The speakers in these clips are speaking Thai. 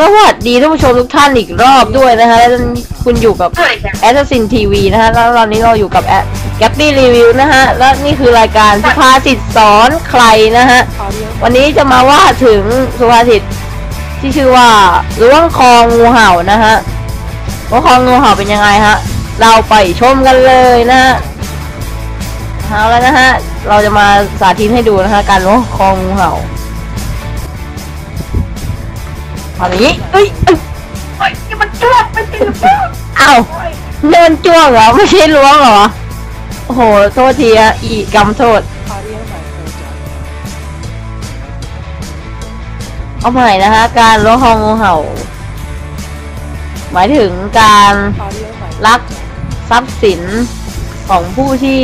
สวัสดีท่านผู้ชมทุกท่านอีกรอบด้วยนะฮะแล้วคุณอยู่กับ Assassin TV นะฮะแล้วตอนนี้เราอยู่กับแกปปี้รีวิวนะฮะ และนี่คือรายการสุภาษิตสอนใครนะฮะ วันนี้จะมาว่าถึงสุภาษิตที่ชื่อว่าล้วงคองูเห่านะฮะล้วงคองูเห่าเป็นยังไงฮะ เราไปชมกันเลยนะฮะเอาแล้วนะฮะ เราจะมาสาธิตให้ดูนะฮะการล้วงคองูเห่า ทำอย่างนี้เอ้ยเอ้ยโอ้ยนี่มันจ้วงไม่ใช่หรือเปล่าเอ้าเดินจ้วงเหรอ ไม่ใช่ล้วงเหรอ โอ้โห โทษทีอะอีกรรมโทษเอาใหม่นะฮะการล้วงคองูเห่า หมายถึงการลักทรัพย์สินของผู้ที่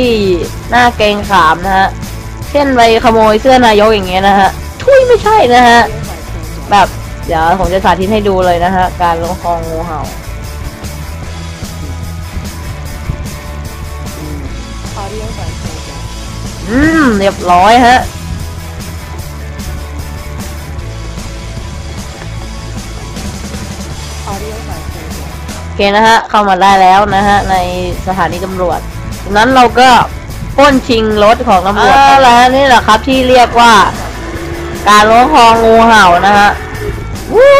น่าเกรงขามนะฮะ เช่นไปขโมยเสื้อนายกอย่างเงี้ยนะฮะ ทุยไม่ใช่นะฮะ แบบ เดี๋ยวผมจะสาธิตให้ดูเลยนะฮะ การล้วงคองงูเห่าอืม เรียบร้อยฮะโอเคนะฮะ เข้ามาได้แล้วนะฮะ ในสถานีตำรวจจากนั้นเราก็ป้นชิงรถของตำรวจแล้วนี่แหละครับที่เรียกว่า การล้วงคองูเห่านะฮะ วู้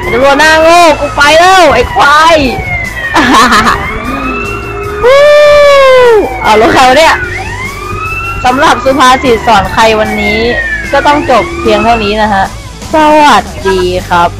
ไอตำรวจหน้าโง่กูไปแล้วไอ้ควายวู้เอารถใครวะเนี่ยสำหรับสุภาษิตสอนใครวันนี้ ก็ต้องจบเพียงเท่านี้นะฮะ สวัสดีครับ